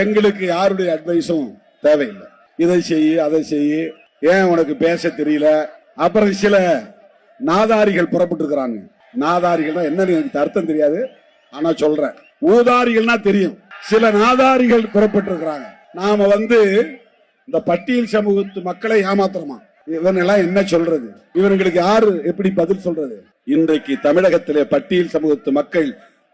எங்களுக்கு யாருடைய அட்வைஸும் தேவையில்லை. இதை செய்யு அதை செய் ஏன் உனக்கு பேச தெரியல? அப்புறம் சில நாதாரிகள் புறப்பட்டு இருக்கிறாங்க நாதாரிகள்னா என்னன்னு எனக்கு அர்த்தம் தெரியாது. ஆனா சொல்றேன். ஊதாரிகள்னா தெரியும். சில நாதாரிகள் புறப்பட்டு இருக்கிறாங்க நாம வந்து இந்த பட்டியல் சமூகத்து மக்களை ஏமாத்துறோமா? இவனெல்லாம் என்ன சொல்றது? இவர்களுக்கு யாரு எப்படி பதில் சொல்றது? இன்றைக்கு தமிழகத்திலே பட்டியல் சமூகத்து மக்கள்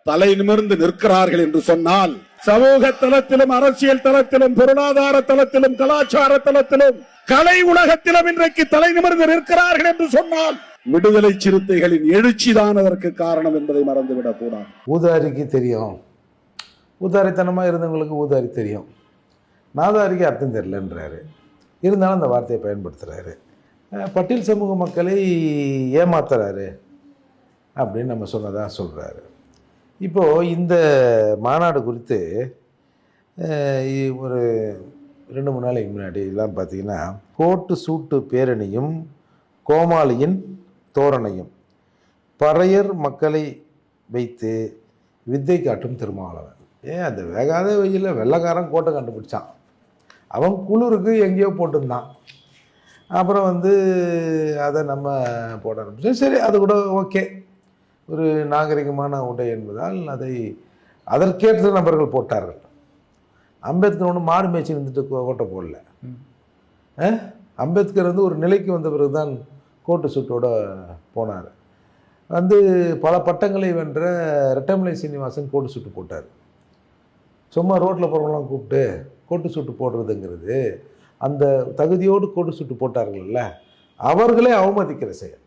தலை நிமிர்ந்து நிற்கிறார்கள் என்று சொன்னால் சமூக தளத்திலும் அரசியல் தளத்திலும் பொருளாதார தளத்திலும் கலாச்சார தளத்திலும் கலை உலகத்திலும் இன்றைக்கு தலை நிமிர்ந்து நிற்கிறார்கள் என்று சொன்னால் விடுதலை சிறுத்தைகளின் எழுச்சிதான் அதற்கு காரணம் என்பதை மறந்துவிடக் கூடாது. ஊதாரிக்கு தெரியும். ஊதாரித்தனமாக இருந்தவங்களுக்கு ஊதாரி தெரியும். நாதாரிக்கு அர்த்தம் தெரிலன்றாரு இருந்தாலும் அந்த வார்த்தையை பயன்படுத்துகிறாரு பட்டியல் சமூக மக்களை ஏமாத்துறாரு அப்படின்னு நம்ம சொன்னதாக சொல்கிறாரு இப்போது இந்த மாநாடு குறித்து ஒரு ரெண்டு மூணு நாளைக்கு முன்னாடி எல்லாம் பார்த்தீங்கன்னா கோட்டு சூட்டு பேரணியும் கோமாளியின் தோரணையும் பறையர் மக்களை வைத்து வித்தை காட்டும் திருமாவளவன். ஏன் அந்த வேகாத வெயில வெள்ளைக்காரன் கோட்டை கண்டுபிடிச்சான். அவன் குளிருக்கு எங்கேயோ போட்டிருந்தான். அப்புறம் வந்து அதை நம்ம போட ஆரம்பிச்சோம். சரி அது கூட ஓகே. ஒரு நாகரிகமான உடை என்பதால் அதை அதற்கேற்ற நபர்கள் போட்டார்கள். அம்பேத்கர் ஒன்று மாடு மேய்ச்சி இருந்துட்டு கோட்டை போடல? அம்பேத்கர் வந்து ஒரு நிலைக்கு வந்த பிறகு தான் கோட்டு சுட்டோட போனார். வந்து பல பட்டங்களை வென்ற ரெட்டமலை சீனிவாசன் கோட்டு சுட்டு போட்டார். சும்மா ரோட்டில் போகிறவங்களாம் கூப்பிட்டு கோட்டு சுட்டு போடுறதுங்கிறது அந்த தகுதியோடு கோட்டு சுட்டு போட்டார்கள்ல அவர்களே அவமதிக்கிற செயல்.